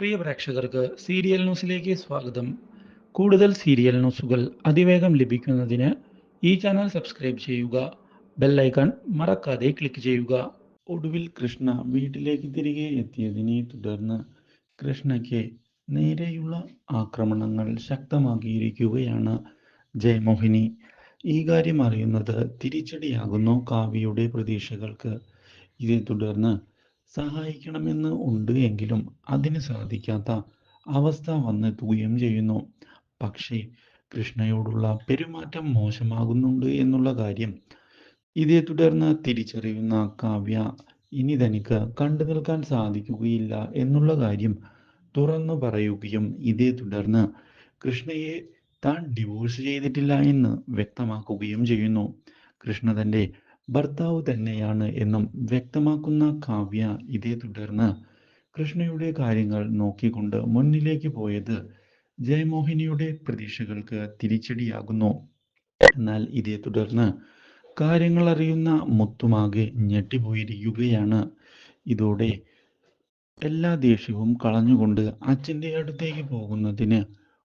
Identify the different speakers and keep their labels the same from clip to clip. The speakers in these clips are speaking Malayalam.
Speaker 1: പ്രിയ പ്രേക്ഷകർക്ക് സീരിയൽ ന്യൂസിലേക്ക് സ്വാഗതം. കൂടുതൽ സീരിയൽ ന്യൂസുകൾ അതിവേഗം ലഭിക്കുന്നതിന് ഈ ചാനൽ സബ്സ്ക്രൈബ് ചെയ്യുക. ബെല്ലൈക്കൺ മറക്കാതെ ക്ലിക്ക് ചെയ്യുക. ഒടുവിൽ കൃഷ്ണ വീട്ടിലേക്ക് തിരികെ എത്തിയതിനെ തുടർന്ന് കൃഷ്ണയ്ക്ക് നേരെയുള്ള ആക്രമണങ്ങൾ ശക്തമാക്കിയിരിക്കുകയാണ് ജയമോഹിനി. ഈ കാര്യം അറിയുന്നത് തിരിച്ചടിയാകുന്നു കാവ്യയുടെ പ്രതീക്ഷകൾക്ക്. ഇതേ തുടർന്ന് സഹായിക്കണമെന്ന് ഉണ്ട് എങ്കിലും അതിന് സാധിക്കാത്ത അവസ്ഥ വന്നെത്തുകയും ചെയ്യുന്നു. പക്ഷേ കൃഷ്ണയോടുള്ള പെരുമാറ്റം മോശമാകുന്നുണ്ട് എന്നുള്ള കാര്യം ഇതേ തുടർന്ന് തിരിച്ചറിയുന്ന കാവ്യ ഇനി തനിക്ക് കണ്ടു നിൽക്കാൻ സാധിക്കുകയില്ല എന്നുള്ള കാര്യം തുറന്നു പറയുകയും ഇതേ തുടർന്ന് കൃഷ്ണയെ താൻ ഡിവോഴ്സ് ചെയ്തിട്ടില്ല എന്ന് വ്യക്തമാക്കുകയും ചെയ്യുന്നു. കൃഷ്ണ തന്റെ ഭർത്താവ് തന്നെയാണ് എന്നും വ്യക്തമാക്കുന്ന കാവ്യ ഇതേ തുടർന്ന് കൃഷ്ണയുടെ കാര്യങ്ങൾ നോക്കിക്കൊണ്ട് മുന്നിലേക്ക് പോയത് ജയമോഹിനിയുടെ പ്രതീക്ഷകൾക്ക് തിരിച്ചടിയാകുന്നു. എന്നാൽ ഇതേ തുടർന്ന് കാര്യങ്ങൾ അറിയുന്ന മുത്തുമാകെ ഞെട്ടിപ്പോയിരിക്കുകയാണ്. ഇതോടെ എല്ലാ ദേഷ്യവും കളഞ്ഞുകൊണ്ട് അച്ഛന്റെ അടുത്തേക്ക് പോകുന്നതിന്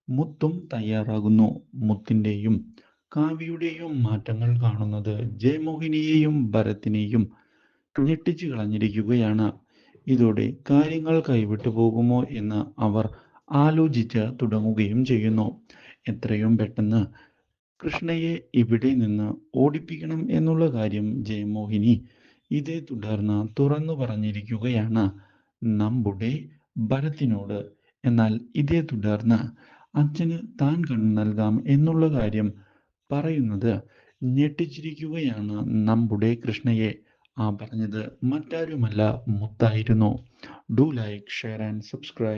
Speaker 1: മുത്തും തയ്യാറാകുന്നു. മുത്തിന്റെയും കാവ്യയുടെയും മാറ്റങ്ങൾ കാണുന്നത് ജയമോഹിനിയെയും ഭരത്തിനെയും ഞെട്ടിച്ചു കളഞ്ഞിരിക്കുകയാണ്. ഇതോടെ കാര്യങ്ങൾ കൈവിട്ടു പോകുമോ എന്ന് അവർ ആലോചിച്ച് തുടങ്ങുകയും ചെയ്യുന്നു. എത്രയും പെട്ടെന്ന് കൃഷ്ണയെ ഇവിടെ നിന്ന് ഓടിപ്പിക്കണം എന്നുള്ള കാര്യം ജയമോഹിനി ഇതേ തുടർന്ന് തുറന്നു പറഞ്ഞിരിക്കുകയാണ്. നമ്മുടെ ഭരത്തിനോട് എന്നാൽ ഇതേ തുടർന്ന് അച്ഛന് താൻ കണ്ണു നൽകാം എന്നുള്ള കാര്യം പറയുന്നത് ഞെട്ടിച്ചിരിക്കുകയാണ്. നമ്മുടെ കൃഷ്ണയെ. ആ പറഞ്ഞത് മറ്റാരുമല്ല. മുത്തായിരുന്നു. Do like share and subscribe